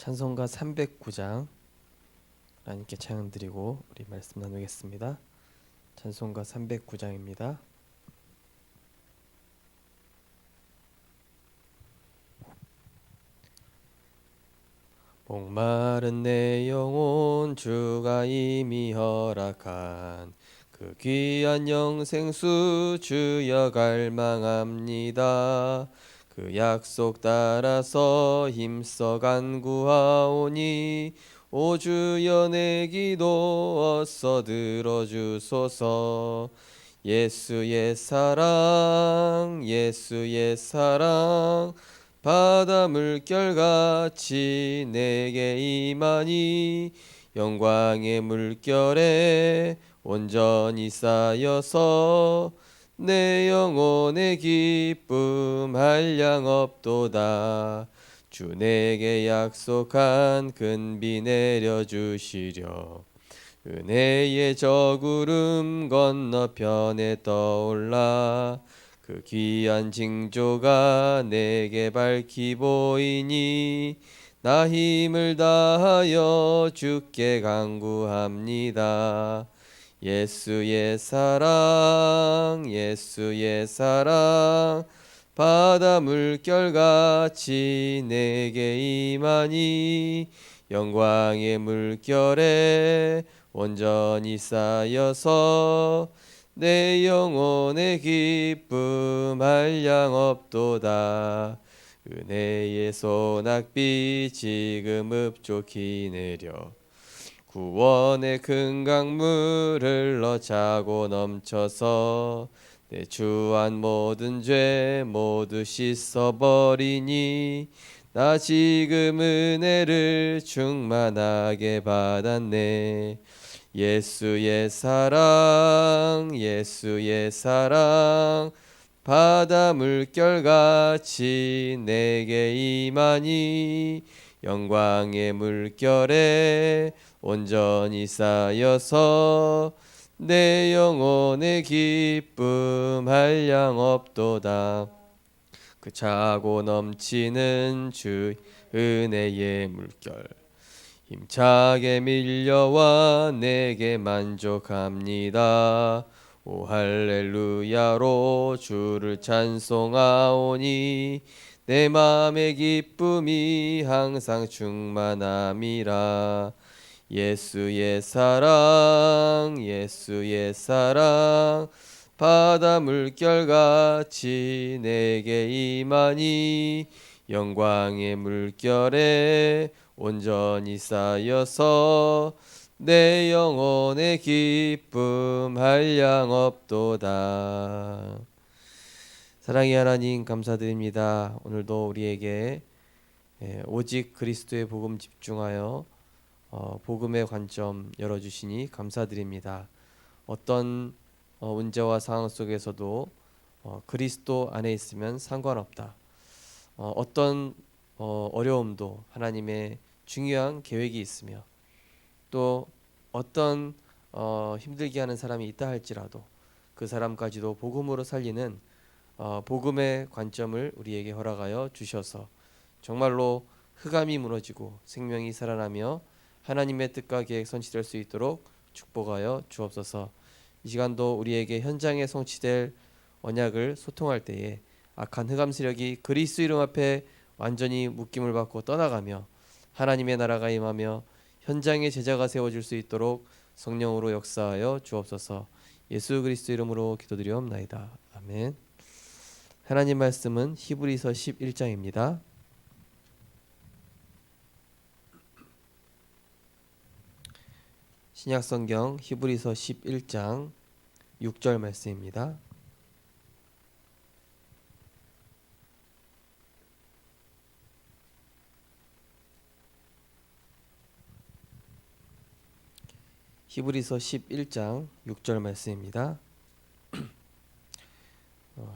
찬송가 309장 하나님께 찬양 드리고 우리 말씀 나누겠습니다. 찬송가 309장입니다. 목마른 내 영혼 주가 이미 허락한 그 귀한 영생수 주여 갈망합니다. 그 약속 따라서 힘써 간구하오니 오 주여 내 기도 어서 들어주소서. 예수의 사랑 예수의 사랑 바다 물결같이 내게 임하니 영광의 물결에 온전히 쌓여서 내 영혼의 기쁨 한량 없도다. 주 내게 약속한 큰비 내려주시려. 은혜의 저 구름 건너편에 떠올라. 그 귀한 징조가 내게 밝히 보이니 나 힘을 다하여 주께 간구합니다. 예수의 사랑 예수의 사랑 바다 물결같이 내게 임하니 영광의 물결에 온전히 쌓여서 내 영혼의 기쁨 한량 없도다. 은혜의 소낙비 지금 흡족히 내려 구원의 큰 강물 흘러 차고 넘쳐서 내 주한 모든 죄 모두 씻어버리니 나 지금 은혜를 충만하게 받았네. 예수의 사랑 예수의 사랑 바다 물결같이 내게 임하니 영광의 물결에 온전히 쌓여서 내 영혼의 기쁨 한량 없도다. 그 차고 넘치는 주 은혜의 물결 힘차게 밀려와 내게 만족합니다. 오 할렐루야로 주를 찬송하오니 내 마음의 기쁨이 항상 충만함이라. 예수의 사랑 예수의 사랑. 바다 물결같이 내게 임하니 영광의 물결에 온전히 쌓여서 내 영혼의 기쁨 한량 없도다 사랑의 하나님 감사드립니다 오늘도 우리에게 예, 오직 그리스도의 복음 집중하여 어, 복음의 관점 열어주시니 감사드립니다. 어떤 어, 문제와 상황 속에서도 어, 그리스도 안에 있으면 상관없다. 어, 어떤 어, 어려움도 하나님의 중요한 계획이 있으며 또 어떤 어, 힘들게 하는 사람이 있다 할지라도 그 사람까지도 복음으로 살리는 어, 복음의 관점을 우리에게 허락하여 주셔서 정말로 흑암이 무너지고 생명이 살아나며 하나님의 뜻과 계획 성취될 수 있도록 축복하여 주옵소서. 이 시간도 우리에게 현장에 성취될 언약을 소통할 때에 악한 흑암 세력이 그리스도 이름 앞에 완전히 묶임을 받고 떠나가며 하나님의 나라가 임하며 현장에 제자가 세워질 수 있도록 성령으로 역사하여 주옵소서. 예수 그리스도 이름으로 기도드리옵나이다. 아멘. 하나님 말씀은 히브리서 11장입니다. 신약 성경 히브리서 11장 6절 말씀입니다. 히브리서 11장 6절 말씀입니다.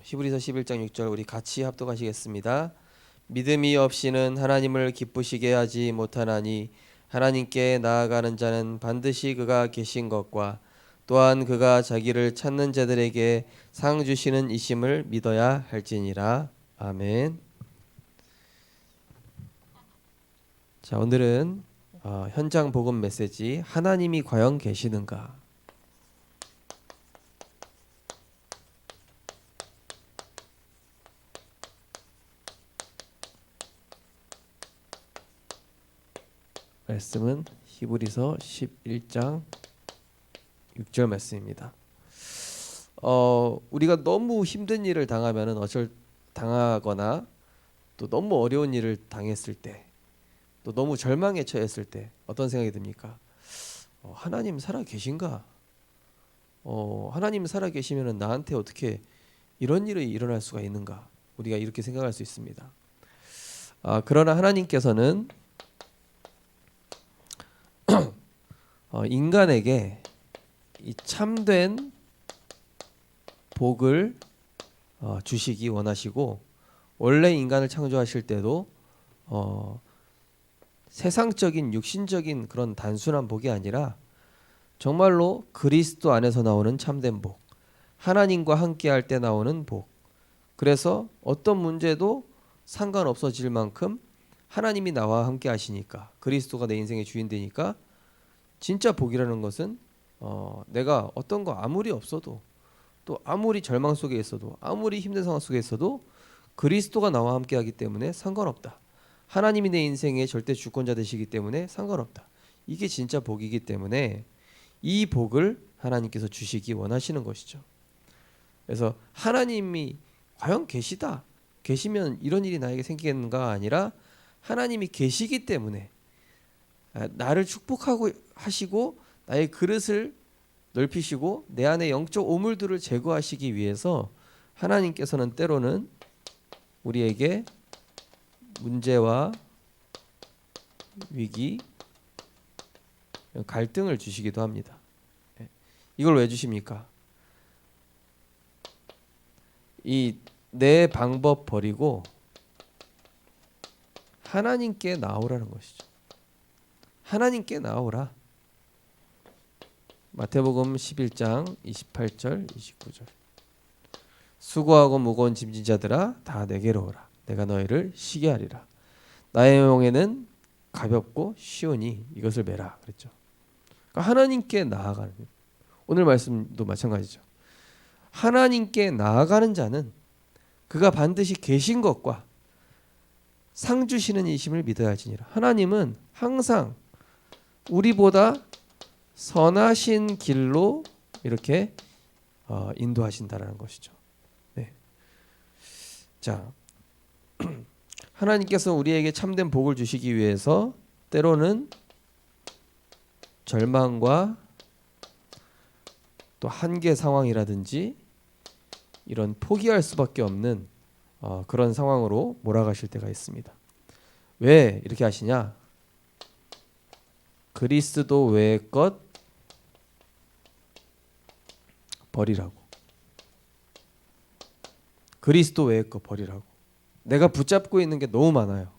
어, 히브리서 11장 6절 우리 같이 합독하시겠습니다. 믿음이 없이는 하나님을 기쁘시게 하지 못하나니 하나님께 나아가는 자는 반드시 그가 계신 것과 또한 그가 자기를 찾는 자들에게 상 주시는 이심을 믿어야 할지니라. 아멘. 자 오늘은 어, 현장 복음 메시지 하나님이 과연 계시는가 말씀은 히브리서 11장 6절 말씀입니다. 어, 우리가 너무 힘든 일을 당하면은 어쩔 당하거나 또 너무 어려운 일을 당했을 때, 또 너무 절망에 처했을 때 어떤 생각이 듭니까? 어, 하나님 살아 계신가? 어, 하나님 살아 계시면은 나한테 어떻게 이런 일이 일어날 수가 있는가? 우리가 이렇게 생각할 수 있습니다. 아, 그러나 하나님께서는 어, 인간에게 이 참된 복을 어, 주시기 원하시고 원래 인간을 창조하실 때도 어, 세상적인 육신적인 그런 단순한 복이 아니라 정말로 그리스도 안에서 나오는 참된 복, 하나님과 함께 할 때 나오는 복. 그래서 어떤 문제도 상관없어질 만큼 하나님이 나와 함께 하시니까 그리스도가 내 인생의 주인 되니까 진짜 복이라는 것은 어, 내가 어떤 거 아무리 없어도 또 아무리 절망 속에 있어도 아무리 힘든 상황 속에 있어도 그리스도가 나와 함께 하기 때문에 상관없다. 하나님이 내 인생의 절대 주권자 되시기 때문에 상관없다. 이게 진짜 복이기 때문에 이 복을 하나님께서 주시기 원하시는 것이죠. 그래서 하나님이 과연 계시다. 계시면 이런 일이 나에게 생기겠는가 아니라 하나님이 계시기 때문에 아, 나를 축복하고 하시고 나의 그릇을 넓히시고 내 안에 영적 오물들을 제거하시기 위해서 하나님께서는 때로는 우리에게 문제와 위기, 갈등을 주시기도 합니다. 예. 이걸 왜 주십니까? 이 내 방법 버리고 하나님께 나오라는 것이죠. 하나님께 나오라. 마태복음 11장 28절 29절. 수고하고 무거운 짐진 자들아 다 내게로 오라. 내가 너희를 쉬게 하리라. 나의 영에는 가볍고 쉬우니 이것을 메라. 그랬죠. 그러니까 하나님께 나아가는 오늘 말씀도 마찬가지죠. 하나님께 나아가는 자는 그가 반드시 계신 것과 상 주시는 이심을 믿어야 할지니라 하나님은 항상 우리보다 선하신 길로 이렇게 어, 인도하신다라는 것이죠. 네. 자, 하나님께서 우리에게 참된 복을 주시기 위해서 때로는 절망과 또 한계 상황이라든지 이런 포기할 수밖에 없는 어, 그런 상황으로 몰아가실 때가 있습니다. 왜 이렇게 하시냐? 그리스도 외의 것 버리라고. 그리스도 외의 것 버리라고. 내가 붙잡고 있는 게 너무 많아요.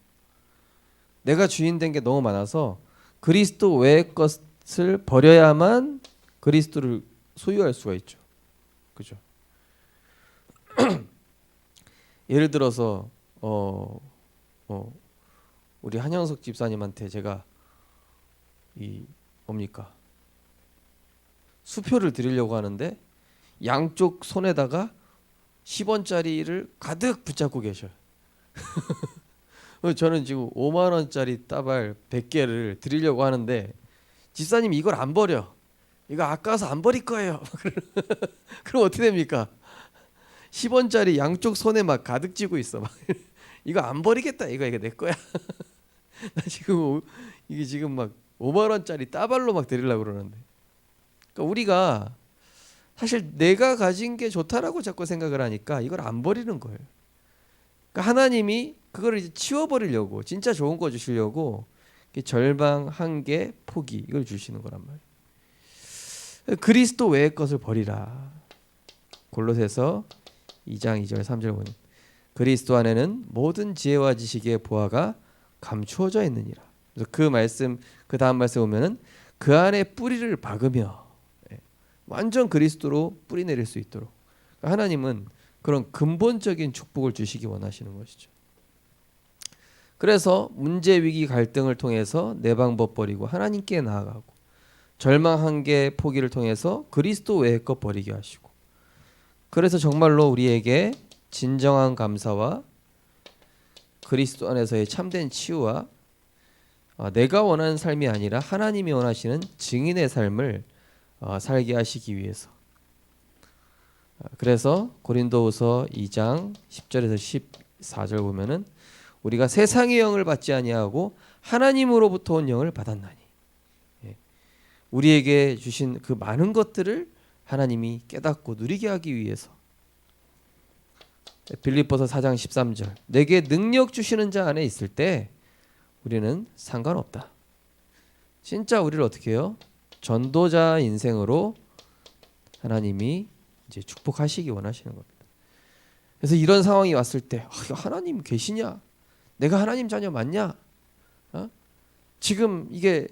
내가 주인 된 게 너무 많아서 그리스도 외의 것을 버려야만 그리스도를 소유할 수가 있죠. 그죠? 예를 들어서 어, 어 우리 한영석 집사님한테 제가 이 뭡니까 수표를 드리려고 하는데 양쪽 손에다가 10원짜리를 가득 붙잡고 계셔요. 저는 지금 5만 원짜리 따발 100개를 드리려고 하는데 집사님 이걸 안 버려. 이거 아까워서 안 버릴 거예요. 그럼 어떻게 됩니까? 10원짜리 양쪽 손에 막 가득 쥐고 있어. 막 이거 안 버리겠다. 이거 이거 내 거야. 나 지금 이게 지금 막 5만 원짜리 따발로 막 드리려고 그러는데. 그러니까 우리가 사실 내가 가진 게 좋다라고 자꾸 생각을 하니까 이걸 안 버리는 거예요. 그러니까 하나님이 그거를 이제 치워버리려고 진짜 좋은 거 주시려고 절방, 한계, 포기 이걸 주시는 거란 말이에요. 그리스도 외의 것을 버리라. 골로새서 2장 2절 3절 보니 그리스도 안에는 모든 지혜와 지식의 보화가 감추어져 있느니라. 그래서 그 말씀 그 다음 말씀 보면은 그 안에 뿌리를 박으며 완전 그리스도로 뿌리 내릴 수 있도록 그러니까 하나님은 그런 근본적인 축복을 주시기 원하시는 것이죠. 그래서 문제 위기 갈등을 통해서 내 방법 버리고 하나님께 나아가고 절망 한계 포기를 통해서 그리스도 외의 것 버리게 하시고 그래서 정말로 우리에게 진정한 감사와 그리스도 안에서의 참된 치유와 어, 내가 원하는 삶이 아니라 하나님이 원하시는 증인의 삶을 어, 살게 하시기 위해서 어, 그래서 고린도후서 2장 10절에서 14절 보면은 우리가 세상의 영을 받지 아니하고 하나님으로부터 온 영을 받았나니 예. 우리에게 주신 그 많은 것들을 하나님이 깨닫고 누리게 하기 위해서 빌립보서 4장 13절 내게 능력 주시는 자 안에 있을 때 우리는 상관없다. 진짜 우리를 어떻게 해요? 전도자 인생으로 하나님이 이제 축복하시기 원하시는 겁니다. 그래서 이런 상황이 왔을 때 아, 하나님 계시냐? 내가 하나님 자녀 맞냐? 어? 지금 이게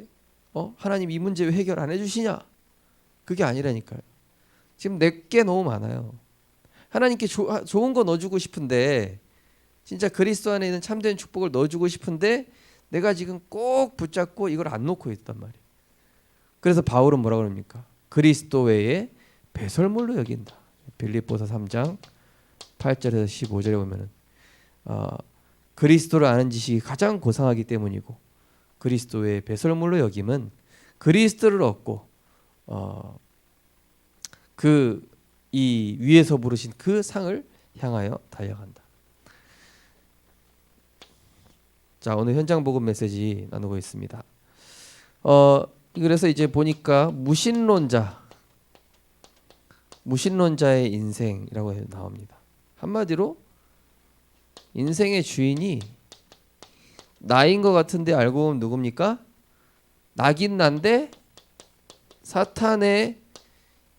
어? 하나님 이 문제 왜 해결 안 해주시냐? 그게 아니라니까요. 지금 내게 너무 많아요. 하나님께 조, 아, 좋은 거 넣어주고 싶은데 진짜 그리스도 안에 있는 참된 축복을 넣어주고 싶은데 내가 지금 꼭 붙잡고 이걸 안 놓고 있단 말이에요. 그래서 바울은 뭐라 그럽니까? 그리스도 외에 배설물로 여긴다. 빌립보서 3장 8절에서 15절에 보면은 어, 그리스도를 아는 지식이 가장 고상하기 때문이고 그리스도의 배설물로 여김은 그리스도를 얻고 어, 그 이 위에서 부르신 그 상을 향하여 달려간다. 자 오늘 현장 복음 메시지 나누고 있습니다. 어 그래서 이제 보니까 무신론자, 무신론자의 인생이라고 나옵니다. 한마디로 인생의 주인이 나인 것 같은데 알고 보면 누굽니까? 나긴 난데 사탄의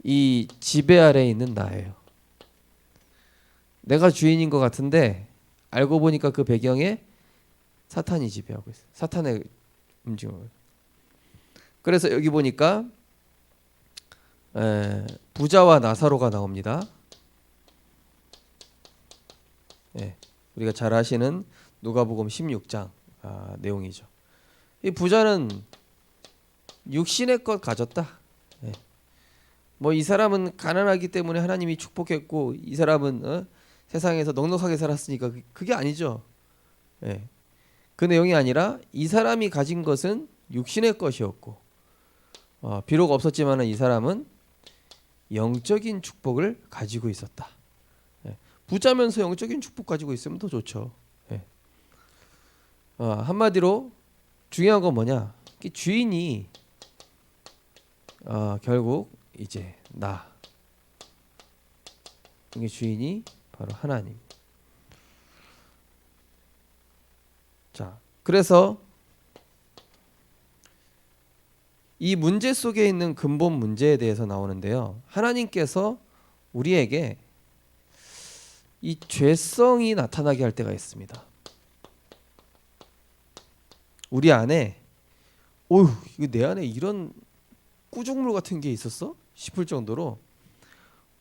이 지배 아래에 있는 나예요. 내가 주인인 것 같은데 알고 보니까 그 배경에 사탄이 지배하고 있어요. 사탄의 움직임을. 그래서 여기 보니까 에, 부자와 나사로가 나옵니다. 예, 우리가 잘 아시는 누가복음 16장 아, 내용이죠. 이 부자는 육신의 것 가졌다. 예. 뭐이 사람은 가난하기 때문에 하나님이 축복했고 이 사람은 어? 세상에서 넉넉하게 살았으니까 그- 그게 아니죠. 예. 그 내용이 아니라 이 사람이 가진 것은 육신의 것이었고 어, 비록 없었지만은 이 사람은 영적인 축복을 가지고 있었다. 예. 부자면서 영적인 축복 가지고 있으면 더 좋죠. 예. 어, 한마디로 중요한 건 뭐냐? 이 주인이 어, 결국 이제 나 이게 주인이 바로 하나님. 자, 그래서 이 문제 속에 있는 근본 문제에 대해서 나오는데요. 하나님께서 우리에게 이 죄성이 나타나게 할 때가 있습니다. 우리 안에 어휴, 내 안에 이런 꾸중물 같은 게 있었어? 싶을 정도로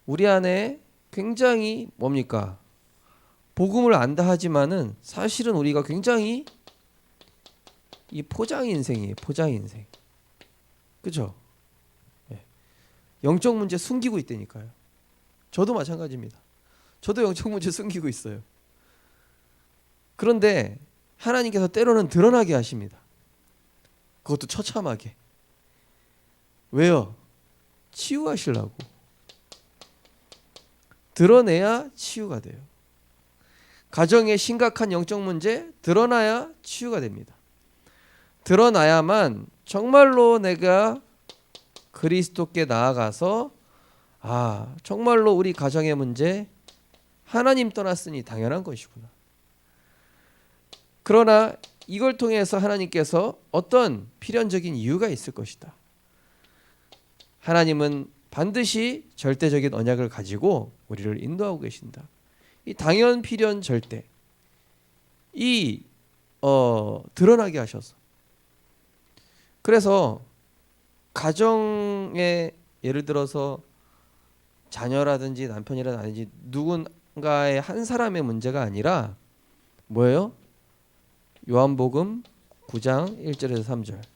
우리 안에 굉장히 뭡니까? 복음을 안다 하지만은 사실은 우리가 굉장히 이 포장 인생이에요. 포장 인생. 그죠? 예. 영적 문제 숨기고 있다니까요. 저도 마찬가지입니다. 저도 영적 문제 숨기고 있어요. 그런데 하나님께서 때로는 드러나게 하십니다. 그것도 처참하게. 왜요? 치유하시려고. 드러내야 치유가 돼요. 가정의 심각한 영적 문제 드러나야 치유가 됩니다. 드러나야만 정말로 내가 그리스도께 나아가서 아 정말로 우리 가정의 문제 하나님 떠났으니 당연한 것이구나. 그러나 이걸 통해서 하나님께서 어떤 필연적인 이유가 있을 것이다. 하나님은 반드시 절대적인 언약을 가지고 우리를 인도하고 계신다. 이 당연 필연 절대 이 어, 드러나게 하셔서 그래서 가정에 예를 들어서 자녀라든지 남편이라든지 누군가의 한 사람의 문제가 아니라 뭐예요? 요한복음 9장 1절에서 3절.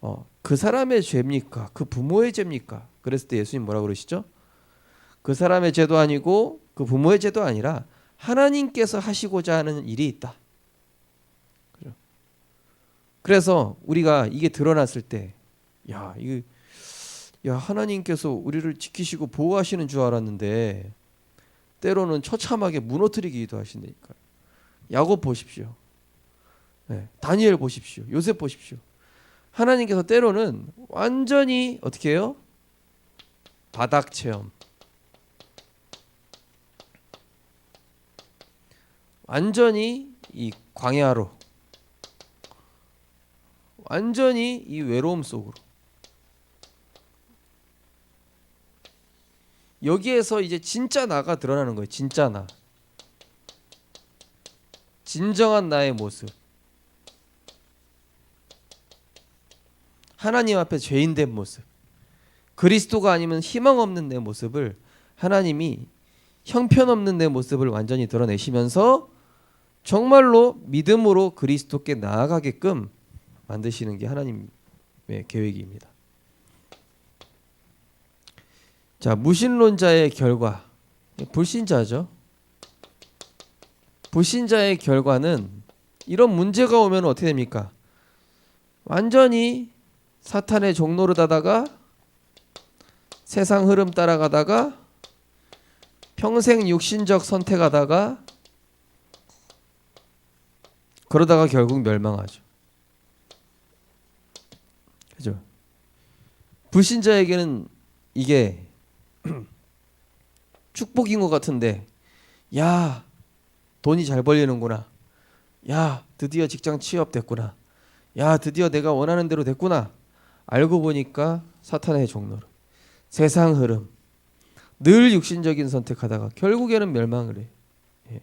어, 그 사람의 죄입니까? 그 부모의 죄입니까? 그랬을 때 예수님 뭐라고 그러시죠? 그 사람의 죄도 아니고 그 부모의 죄도 아니라 하나님께서 하시고자 하는 일이 있다. 그래서 우리가 이게 드러났을 때, 야, 이거, 야, 하나님께서 우리를 지키시고 보호하시는 줄 알았는데, 때로는 처참하게 무너뜨리기도 하신다니까요. 야곱 보십시오. 네, 다니엘 보십시오. 요셉 보십시오. 하나님께서 때로는 완전히 어떻게 해요? 바닥 체험. 완전히 이 광야로 완전히 이 외로움 속으로 여기에서 이제 진짜 나가 드러나는 거예요. 진짜 나. 진정한 나의 모습. 하나님 앞에 죄인 된 모습. 그리스도가 아니면 희망 없는 내 모습을 하나님이 형편없는 내 모습을 완전히 드러내시면서 정말로 믿음으로 그리스도께 나아가게끔 만드시는 게 하나님의 계획입니다. 자, 무신론자의 결과. 불신자죠. 불신자의 결과는 이런 문제가 오면 어떻게 됩니까? 완전히 사탄의 종로를 다다가 세상 흐름 따라가다가 평생 육신적 선택하다가 그러다가 결국 멸망하죠. 그죠? 불신자에게는 이게 축복인 것 같은데, 야, 돈이 잘 벌리는구나. 야, 드디어 직장 취업됐구나. 야, 드디어 내가 원하는 대로 됐구나. 알고 보니까 사탄의 종로로 세상 흐름, 늘 육신적인 선택하다가 결국에는 멸망을 해. 예.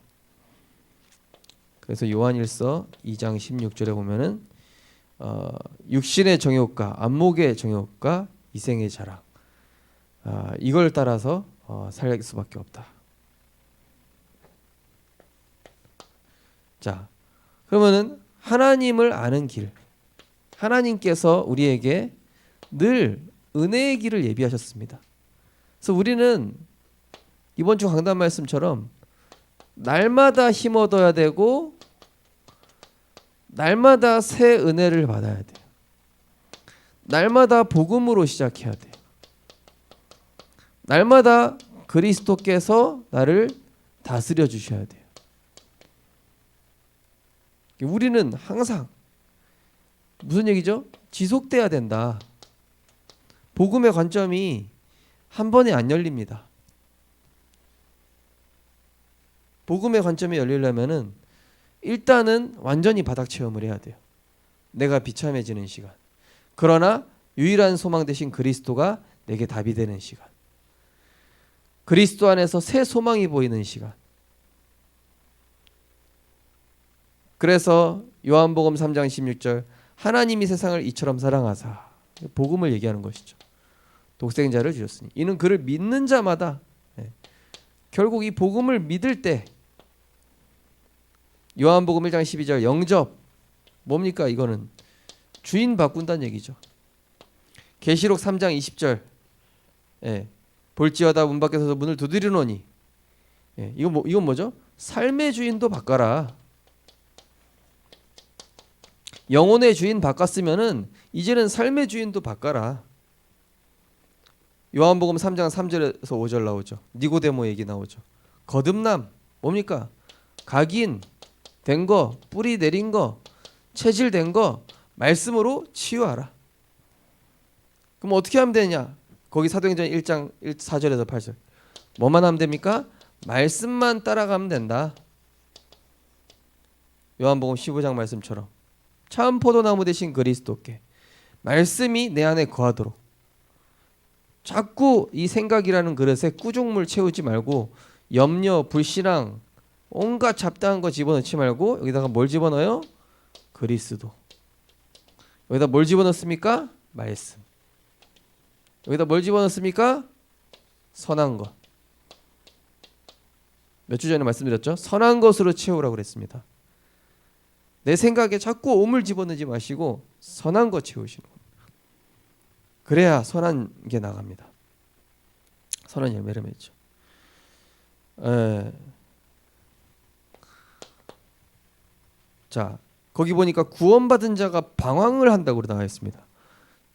그래서 요한일서 2장 16절에 보면은 어, 육신의 정욕과 안목의 정욕과 이생의 자랑 아, 이걸 따라서 어, 살 수밖에 없다. 자, 그러면은 하나님을 아는 길, 하나님께서 우리에게 늘 은혜의 길을 예비하셨습니다. 그래서 우리는 이번 주 강단 말씀처럼 날마다 힘 얻어야 되고 날마다 새 은혜를 받아야 돼요. 날마다 복음으로 시작해야 돼요. 날마다 그리스도께서 나를 다스려 주셔야 돼요. 우리는 항상 무슨 얘기죠? 지속돼야 된다. 복음의 관점이 한 번에 안 열립니다. 복음의 관점이 열리려면은 일단은 완전히 바닥 체험을 해야 돼요. 내가 비참해지는 시간. 그러나 유일한 소망 대신 그리스도가 내게 답이 되는 시간. 그리스도 안에서 새 소망이 보이는 시간. 그래서 요한복음 3장 16절 하나님이 세상을 이처럼 사랑하사 복음을 얘기하는 것이죠. 독생자를 주셨으니 이는 그를 믿는 자마다 네, 결국 이 복음을 믿을 때 요한복음 1장 12절 영접 뭡니까 이거는 주인 바꾼다는 얘기죠. 계시록 3장 20절 예, 볼지어다 문 밖에서 문을 두드리노니 예, 이건 뭐 이건 뭐죠? 삶의 주인도 바꿔라. 영혼의 주인 바꿨으면은 이제는 삶의 주인도 바꿔라. 요한복음 3장 3절에서 5절 나오죠. 니고데모 얘기 나오죠. 거듭남 뭡니까? 각인 된 거, 뿌리 내린 거, 체질 된 거 말씀으로 치유하라. 그럼 어떻게 하면 되냐? 거기 사도행전 1장 4절에서 8절. 뭐만 하면 됩니까? 말씀만 따라가면 된다. 요한복음 15장 말씀처럼 참 포도나무 대신 그리스도께 말씀이 내 안에 거하도록 자꾸 이 생각이라는 그릇에 꾸중물 채우지 말고 염려, 불신앙, 온갖 잡다한 거 집어넣지 말고 여기다가 뭘 집어넣어요? 그리스도. 여기다 뭘 집어넣습니까? 말씀. 여기다 뭘 집어넣습니까? 선한 것. 몇 주 전에 말씀드렸죠? 선한 것으로 채우라고 그랬습니다. 내 생각에 자꾸 오물 집어넣지 마시고 선한 거 채우시는 겁니다. 그래야 선한 게 나갑니다. 선한 열매를 맺죠. 에. 자 거기 보니까 구원받은 자가 방황을 한다고 나와 있습니다.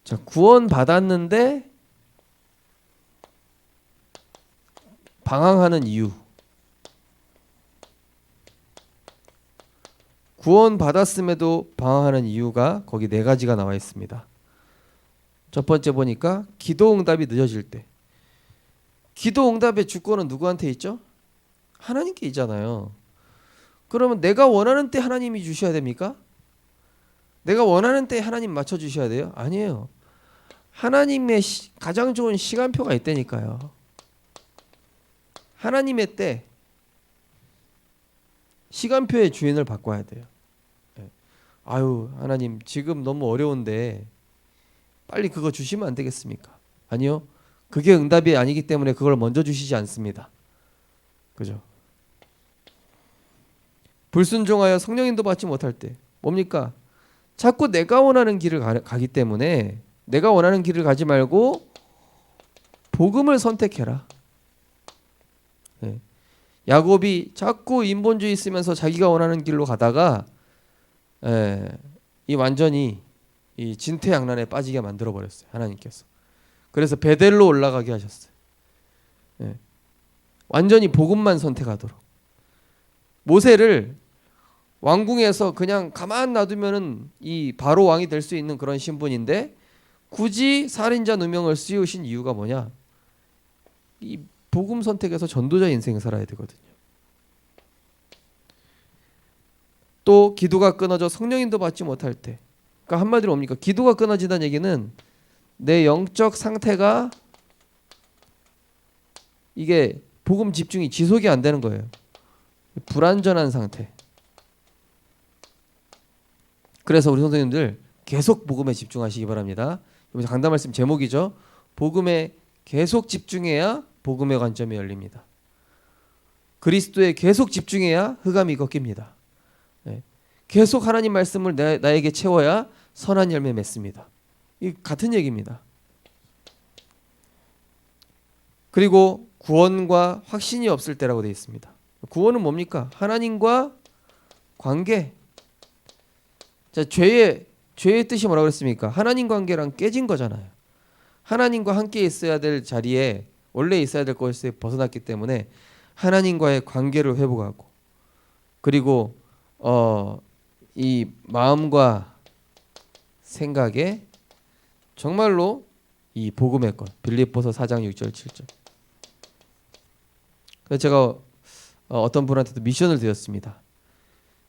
자 구원 받았는데 방황하는 이유. 구원 받았음에도 방황하는 이유가 거기 네 가지가 나와 있습니다. 첫 번째 보니까 기도 응답이 늦어질 때. 기도 응답의 주권은 누구한테 있죠? 하나님께 있잖아요. 그러면 내가 원하는 때 하나님이 주셔야 됩니까? 내가 원하는 때 하나님 맞춰 주셔야 돼요? 아니에요. 하나님의 시, 가장 좋은 시간표가 있다니까요. 하나님의 때 시간표의 주인을 바꿔야 돼요. 예. 아유 하나님 지금 너무 어려운데 빨리 그거 주시면 안 되겠습니까? 아니요. 그게 응답이 아니기 때문에 그걸 먼저 주시지 않습니다. 그죠? 불순종하여 성령인도 받지 못할 때 뭡니까? 자꾸 내가 원하는 길을 가, 가기 때문에 내가 원하는 길을 가지 말고 복음을 선택해라. 예. 야곱이 자꾸 인본주의 쓰면서 자기가 원하는 길로 가다가 예, 이 완전히 이 진퇴양난에 빠지게 만들어 버렸어요 하나님께서. 그래서 베델로 올라가게 하셨어요. 예. 완전히 복음만 선택하도록. 모세를 왕궁에서 그냥 가만 놔두면은 이 바로 왕이 될 수 있는 그런 신분인데 굳이 살인자 누명을 씌우신 이유가 뭐냐? 이 복음 선택해서 전도자 인생을 살아야 되거든요. 또 기도가 끊어져 성령인도 받지 못할 때, 그러니까 한마디로 뭡니까? 기도가 끊어진다는 얘기는 내 영적 상태가 이게 복음 집중이 지속이 안 되는 거예요. 불완전한 상태. 그래서 우리 선생님들 계속 복음에 집중하시기 바랍니다. 여기서 강단 말씀 제목이죠. 복음에 계속 집중해야 복음의 관점이 열립니다. 그리스도에 계속 집중해야 흑암이 꺾입니다. 네. 계속 하나님 말씀을 나, 나에게 채워야 선한 열매 맺습니다. 이 같은 얘기입니다. 그리고 구원과 확신이 없을 때라고 되어 있습니다. 구원은 뭡니까? 하나님과 관계. 자, 죄의 죄의 뜻이 뭐라고 그랬습니까? 하나님 관계랑 깨진 거잖아요. 하나님과 함께 있어야 될 자리에 원래 있어야 될 곳에서 벗어났기 때문에 하나님과의 관계를 회복하고 그리고 어, 이 마음과 생각에 정말로 이 복음의 것 빌립보서 4장 6절 7절 그래서 제가 어, 어떤 분한테도 미션을 드렸습니다.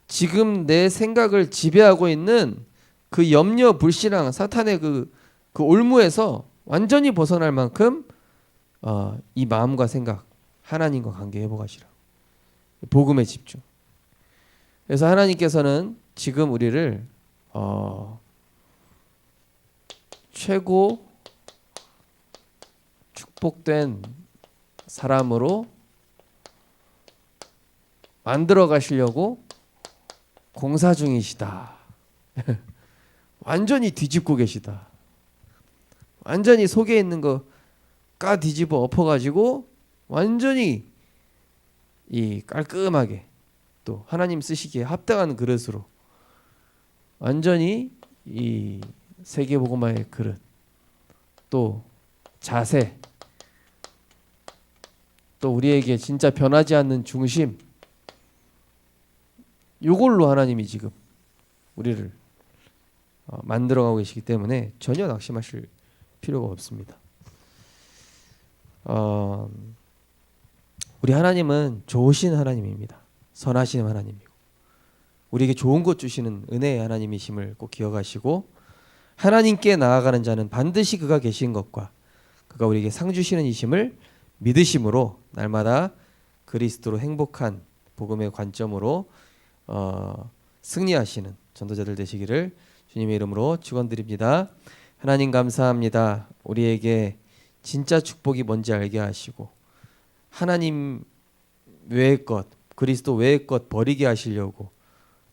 지금 내 생각을 지배하고 있는 그 염려 불신앙 사탄의 그, 그 올무에서 완전히 벗어날 만큼 어, 이 마음과 생각 하나님과 관계 회복하시라. 복음에 집중. 그래서 하나님께서는 지금 우리를 어, 최고 축복된 사람으로 만들어 가시려고 공사 중이시다. 완전히 뒤집고 계시다. 완전히 속에 있는 거까 뒤집어 엎어가지고 완전히 이 깔끔하게 또 하나님 쓰시기에 합당한 그릇으로 완전히 이 세계복음화의 그릇 또 자세 또 우리에게 진짜 변하지 않는 중심 이걸로 하나님이 지금 우리를 어, 만들어가고 계시기 때문에 전혀 낙심하실 필요가 없습니다. 어, 우리 하나님은 좋으신 하나님입니다. 선하신 하나님이고 우리에게 좋은 것 주시는 은혜의 하나님이심을 꼭 기억하시고 하나님께 나아가는 자는 반드시 그가 계신 것과 그가 우리에게 상 주시는 이심을 믿으심으로 날마다 그리스도로 행복한 복음의 관점으로 어, 승리하시는 전도자들 되시기를 주님의 이름으로 축원드립니다. 하나님 감사합니다. 우리에게 진짜 축복이 뭔지 알게 하시고 하나님 외의 것, 그리스도 외의 것 버리게 하시려고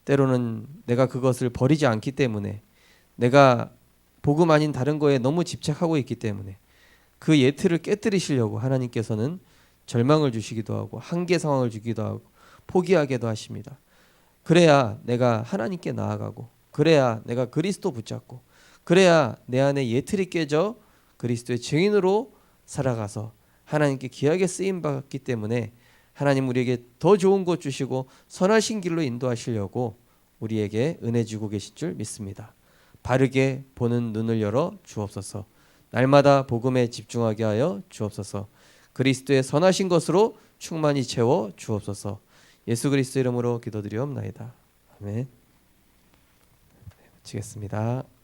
때로는 내가 그것을 버리지 않기 때문에 내가 복음 아닌 다른 거에 너무 집착하고 있기 때문에 그 예틀을 깨뜨리시려고 하나님께서는 절망을 주시기도 하고 한계 상황을 주기도 하고 포기하게도 하십니다. 그래야 내가 하나님께 나아가고 그래야 내가 그리스도 붙잡고 그래야 내 안에 예틀이 깨져 그리스도의 증인으로 살아가서 하나님께 귀하게 쓰임 받기 때문에 하나님 우리에게 더 좋은 것 주시고 선하신 길로 인도하시려고 우리에게 은혜 주고 계실 줄 믿습니다. 바르게 보는 눈을 열어 주옵소서. 날마다 복음에 집중하게 하여 주옵소서. 그리스도의 선하신 것으로 충만히 채워 주옵소서. 예수 그리스도 이름으로 기도드리옵나이다. 아멘. 네, 마치겠습니다.